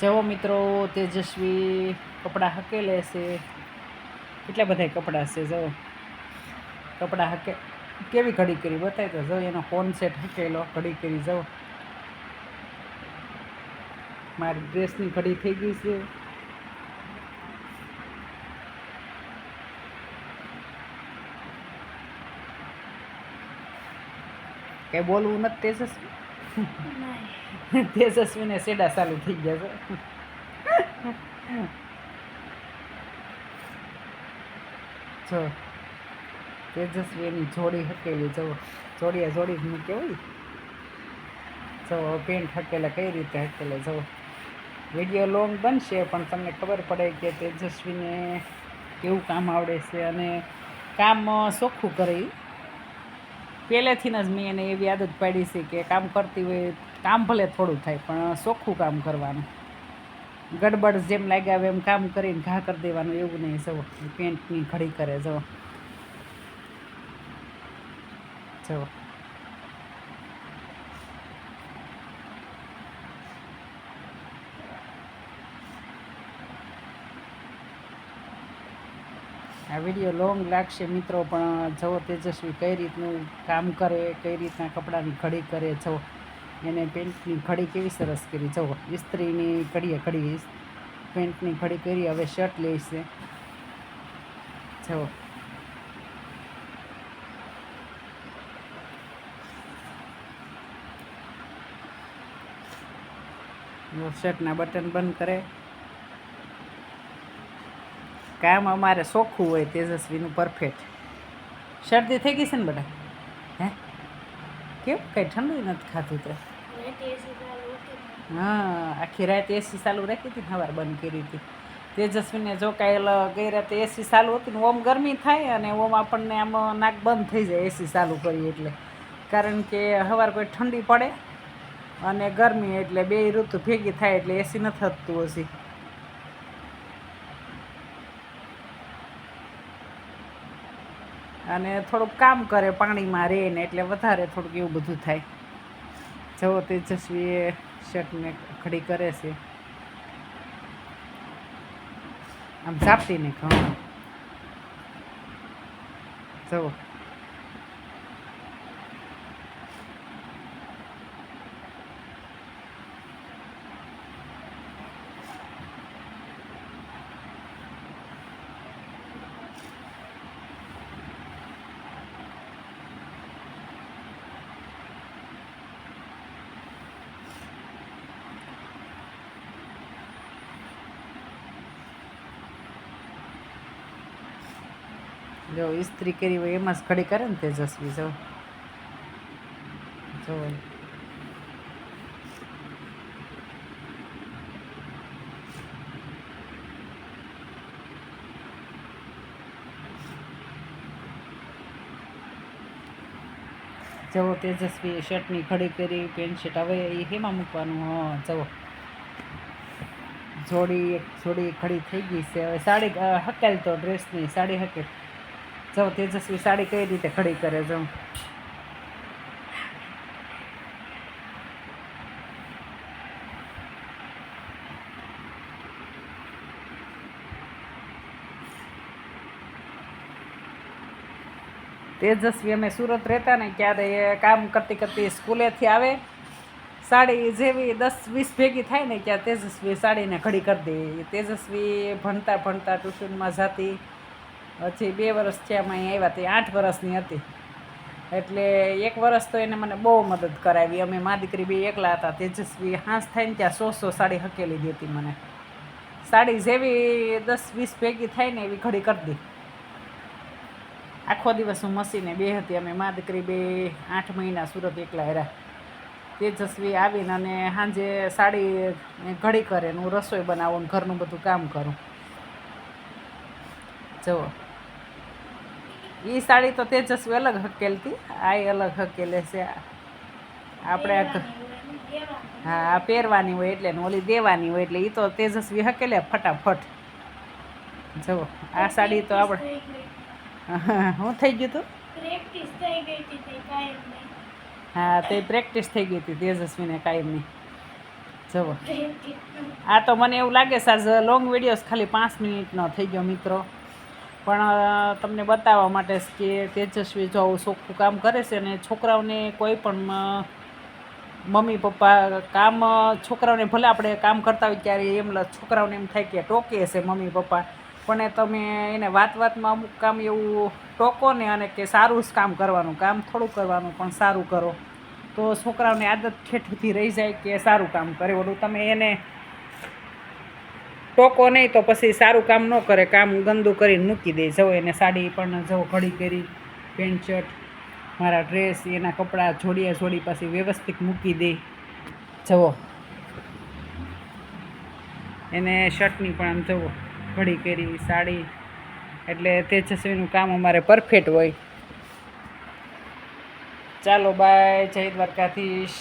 જવો મિત્રો તેજસ્વી કપડાં હકેલે છે. કેટલા બધા કપડાં છે જો. કપડાં હકે, કેવી ઘડી કરી બતાવી તો જો એનો ફોન સેટ હકેલો ઘડી કરી જવો મારી ડ્રેસની ઘડી થઈ ગઈ છે. કઈ બોલવું નથી તેજસ્વી? તેજસ્વીને સેડા ચાલુ થઈ ગયા છે. જો તેજસ્વી એની જોડી હકેલી જવો જોડીએ જોડી મૂકે હોય. જો પેન્ટ હકેલા કઈ રીતે હકેલે જવો વીડિયો લોંગ બનશે પણ તમને ખબર પડે કે તેજસ્વીને કેવું કામ આવડે છે અને કામ ચોખ્ખું કરે. પહેલેથી જ મેં એને એવી આદત પાડી છે કે કામ કરતી હોય કામ ભલે થોડું થાય, પણ ચોખ્ખું કામ કરવાનું. ગડબડ જેમ લાગ્યા એમ કામ કરીને ઘા કરી દેવાનું, એવું નહીં જવો પેન્ટની ઘડી કરે જવો જવો આ વીડિયો લોંગ લાગશે મિત્રો, પણ જવો તેજસ્વી કઈ રીતનું કામ કરે, કઈ રીતના કપડાની ઘડી કરે જવો એને પેન્ટની ઘડી કેવી સરસ કરી જવો ઇસ્ત્રીની ઘડીએ ઘડી, પેન્ટની ઘડી કરી, હવે શર્ટ લેશે. જવો શર્ટના બટન બંધ કરે. કામ અમારે ચોખ્ખું હોય તેજસ્વીનું પરફેક્ટ શરદી થઈ ગઈ છે ને બધા? હે? કેમ કંઈ ઠંડુ નથી ખાતું તે? હા આખી રાત એસી ચાલુ રાખી હતી સવાર બંધ કરી હતી. તેજસ્વીને જો કાંઈ ગઈ રાતે એસી ચાલુ હતી ને ઓમ ગરમી થાય અને ઓમ આપણને આમ નાક બંધ થઈ જાય એસી ચાલુ કરીએ એટલે. કારણ કે સવાર કોઈ ઠંડી પડે અને ગરમી એટલે બે ઋતુ ભેગી થાય એટલે એસી નથી થતું હજી. અને થોડુંક કામ કરે, પાણીમાં રહે ને એટલે વધારે થોડુંક એવું બધું થાય. જવો તેજસ્વી એ શર્ટને ખડી કરે છે. આમ ઝાપટી ને ઘણું. જવો જો ઇસ્ત્રી કરી હોય એમાં જ ખડી કરે ને તેજસ્વી, જો. જો. જવો તેજસ્વી શર્ટની ઘડી કરી પેન્ટ શર્ટ હવે એ હેમાં મૂકવાનું, હા જવો જોડી એક, જોડી ખડી થઈ ગઈ છે. હવે સાડી હકેલ તો ડ્રેસની સાડી હકેલ. જો તેજસ્વી સાડી કઈ રીતે ખડી કરે જો તેજસ્વી અમે સુરત રહેતા ને ક્યારે કામ કરતી કરતી સ્કૂલેથી આવે. સાડી જેવી દસ વીસ ભેગી થાય ને ત્યાં તેજસ્વી સાડીને ઘડી કરી દે. તેજસ્વી ભણતા ભણતા ટ્યુશનમાં જતી. પછી બે વર્ષ થયા અહીં આવ્યા તે આઠ વર્ષની હતી. એટલે એક વર્ષ તો એને મને બહુ મદદ કરાવી. અમે મા દીકરી બે એકલા હતા, તેજસ્વી હાંસ થાય ને ત્યાં સો સો સાડી હકેલી દેતી મને. સાડી જેવી દસ વીસ ભેગી થાય ને એવી ઘડી કરી દી. આખો દિવસ હું મસીને બે હતી. અમે મા દીકરી બે આઠ મહિના સુરત એકલા હેરા તેજસ્વી આવીને અને સાંજે સાડી ઘડી કરે ને હું રસોઈ બનાવું ઘરનું બધું કામ કરું. જુઓ. એ સાડી તો તેજસ્વી અલગ હકેલતી આ અલગ હકેલે છે. આપણે હા આ પહેરવાની હોય એટલે ઓલી દેવાની હોય એટલે એ તો તેજસ્વી હકેલે ફટાફટ. જુઓ આ સાડી તો આપણે શું થઈ ગયું હતું હા તો તે પ્રેક્ટિસ થઈ ગઈ હતી તેજસ્વીને કાયમની. જુઓ આ તો મને એવું લાગે છે આજ લોંગ વિડીયોઝ ખાલી પાંચ મિનિટનો થઈ ગયો મિત્રો. પણ તમને બતાવવા માટે કે તેજસ્વી જો ચોખ્ખું કામ કરે છે અને છોકરાઓને કોઈ પણ મમ્મી, પપ્પા કામ છોકરાઓને ભલે આપણે કામ કરતા હોય ત્યારે એમ છોકરાઓને એમ થાય કે ટોકે છે મમ્મી, પપ્પા. પણ એ તમે એને વાત વાતમાં અમુક કામ એવું ટોકો ને અને કે સારું જ કામ કરવાનું, કામ થોડું કરવાનું પણ સારું કરો. તો છોકરાઓને આદત ઠેઠથી રહી જાય કે સારું કામ કરે. ઓલું તમે એને ટોકો નહીં તો પછી સારું કામ ન કરે. કામ ગંદુ કરીને મૂકી દે. જવો એને સાડી પણ જવો ઘડી કરી, પેન્ટ, શર્ટ, મારા ડ્રેસ એના કપડાં જોડિયા જોડી પછી વ્યવસ્થિત મૂકી દે. જવો એને શર્ટની પણ આમ જવો ઘડી કરી, સાડી. એટલે તેજસ્વીનું કામ અમારે પરફેક્ટ હોય. ચાલો બાય જય દ્વારકાધીશ.